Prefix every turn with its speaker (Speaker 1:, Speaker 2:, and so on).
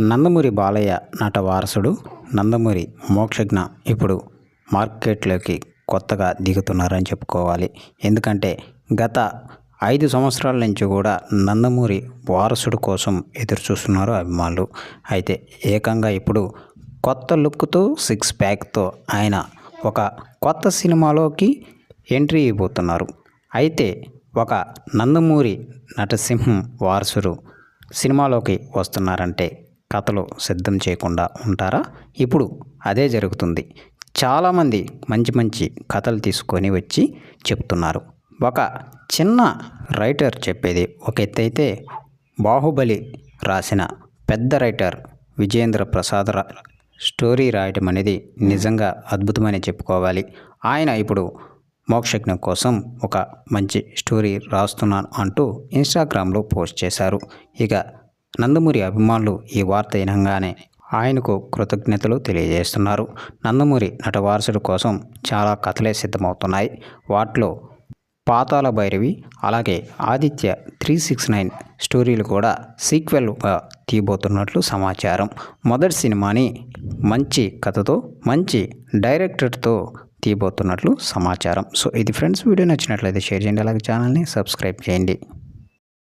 Speaker 1: నందమూరి బాలయ్య నట వారసుడు నందమూరి మోక్షజ్ఞ ఇప్పుడు మార్కెట్లోకి కొత్తగా దిగుతున్నారని చెప్పుకోవాలి. ఎందుకంటే గత ఐదు సంవత్సరాల నుంచి కూడా నందమూరి వారసుడు కోసం ఎదురు చూస్తున్నారు అభిమానులు. అయితే ఏకంగా ఇప్పుడు కొత్త లుక్తో సిక్స్ ప్యాక్తో ఆయన ఒక కొత్త సినిమాలోకి ఎంట్రీ ఇవ్వబోతున్నారు. అయితే ఒక నందమూరి నటసింహం వారసుడు సినిమాలోకి వస్తున్నారంటే కథలు సిద్ధం చేయకుండా ఉంటారా? ఇప్పుడు అదే జరుగుతుంది. చాలామంది మంచి మంచి కథలు తీసుకొని వచ్చి చెప్తున్నారు. ఒక చిన్న రైటర్ చెప్పేది ఒక ఎత్తైతే బాహుబలి రాసిన పెద్ద రైటర్ విజేంద్ర ప్రసాద్ రా స్టోరీ రాయటం అనేది నిజంగా అద్భుతమని చెప్పుకోవాలి. ఆయన ఇప్పుడు మోక్షజ్ఞం కోసం ఒక మంచి స్టోరీ రాస్తున్నాను అంటూ ఇన్స్టాగ్రామ్లో పోస్ట్ చేశారు. ఇక నందమూరి అభిమానులు ఈ వార్త వినగానే ఆయనకు కృతజ్ఞతలు తెలియజేస్తున్నారు. నందమూరి నటవారసుడు కోసం చాలా కథలే సిద్ధమవుతున్నాయి. వాటిలో పాతాల భైరవి అలాగే ఆదిత్య త్రీ సిక్స్ నైన్ స్టోరీలు కూడా సీక్వెల్గా తీయబోతున్నట్లు సమాచారం. మొదటి సినిమాని మంచి కథతో మంచి డైరెక్టర్తో తీయబోతున్నట్లు సమాచారం. సో ఇది ఫ్రెండ్స్ వీడియో నచ్చినట్లయితే షేర్ చేయండి. అలాగే ఛానల్ని సబ్స్క్రైబ్ చేయండి.